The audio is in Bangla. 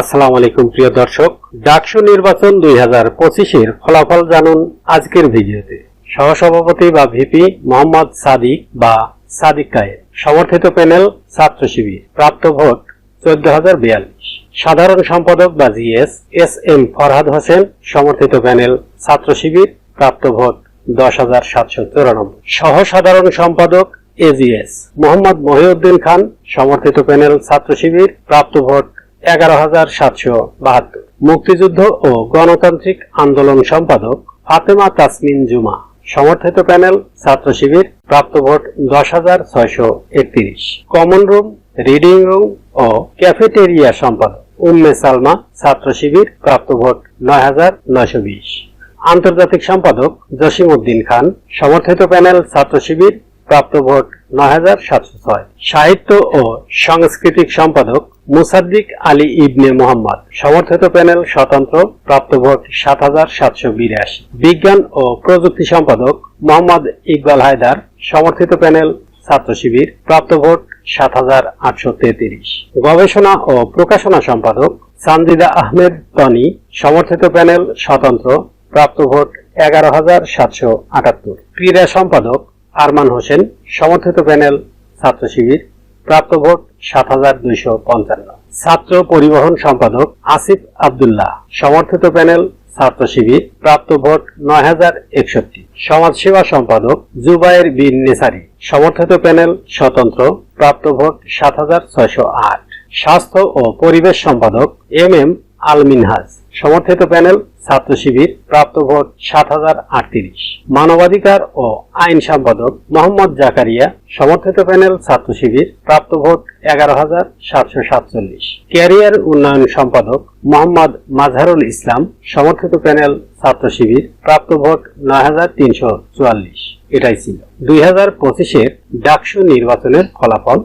আসসালামু আলাইকুম, প্রিয় দর্শক। ডাকসু নির্বাচন দুই হাজার পঁচিশের ফলাফল জানুন আজকের ভিডিওতে। সহসভাপতি বা ভিপি মোহাম্মদ সাদিক বা সাদিক কায়ের সমর্থিত প্যানেল ছাত্র শিবির। প্রাপ্ত ভোট চোদ্দ হাজার বিয়াল্লিশ। সাধারণ সম্পাদক বা GS S M Farhad Hossain. সমর্থিত প্যানেল ছাত্র শিবির। প্রাপ্ত ভোট দশ হাজার সাতশো চুরানব্বই। সহ সাধারণ সম্পাদক এজিএস মোহাম্মদ মহিউদ্দিন খান। সমর্থিত প্যানেল ছাত্র শিবির। প্রাপ্ত ভোট এগারো হাজার সাতশো মুক্তিযুদ্ধ ও গণতান্ত্রিক আন্দোলন সম্পাদক ফাতেমা তাসমিন জুমা। সমর্থিত প্যানেল, ছাত্র শিবির, প্রাপ্ত ভোট দশ হাজার ছয়শো একত্রিশ। কমন রুম, রিডিং রুম ও ক্যাফেটেরিয়া সম্পাদক উম্মে সালমা, ছাত্র শিবির, প্রাপ্ত ভোট নয় হাজার নয়শো বিশ। আন্তর্জাতিক সম্পাদক জসিম উদ্দিন খান, সমর্থিত প্যানেল, ছাত্র শিবির প্রাপ্ত ভোট নয় হাজার সাতশো ছয়। সাহিত্য ও সাংস্কৃতিক সম্পাদক মুসাদ্দিক আলী ইবনে মোহাম্মদ। সমর্থিত প্যানেল স্বতন্ত্র প্রাপ্ত ভোট সাত হাজার সাতশো বিরাশি। বিজ্ঞান ও প্রযুক্তি সম্পাদক মোহাম্মদ ইকবাল হায়দার। সমর্থিত প্যানেল ছাত্র শিবির প্রাপ্ত ভোট সাত হাজার আটশো তেত্রিশ। গবেষণা ও প্রকাশনা সম্পাদক সানজিদা আহমেদ তনি। সমর্থিত প্যানেল স্বতন্ত্র প্রাপ্ত ভোট এগারো হাজার সাতশো আটাত্তর। ক্রীড়া সম্পাদক আরমান হোসেন, সমর্থিত প্যানেল, ছাত্র শিবির, প্রাপ্ত ভোট সাত হাজার দুইশো পঞ্চান্ন। ছাত্র পরিবহন সম্পাদক আসিফ আবদুল্লাহ, সমর্থিত প্যানেল, ছাত্র শিবির, প্রাপ্ত ভোট নয় হাজার একষট্টি। সমাজসেবা সম্পাদক জুবায়ের বিন নেসারি, সমর্থিত প্যানেল, স্বতন্ত্র, প্রাপ্ত ভোট সাত হাজার ছয়শো আট। স্বাস্থ্য ও পরিবেশ সম্পাদক এম এম আল মিনহাজ সমর্থিত প্যানেল, ছাত্র শিবির, প্রাপ্ত ভোট সাত হাজার আটত্রিশ। মানবাধিকার ও আইন সম্পাদক মোহাম্মদ জাকারিয়া, সমর্থিত প্যানেল, ছাত্র শিবির, প্রাপ্ত ভোট এগারো হাজার সাতশো সাতচল্লিশ। ক্যারিয়ার উন্নয়ন সম্পাদক মোহাম্মদ মাজহারুল ইসলাম, সমর্থিত প্যানেল, ছাত্র শিবির, প্রাপ্ত ভোট নয় হাজার তিনশো চুয়াল্লিশ। এটাই ছিল। দুই হাজার পঁচিশের ডাকসু নির্বাচনের ফলাফল।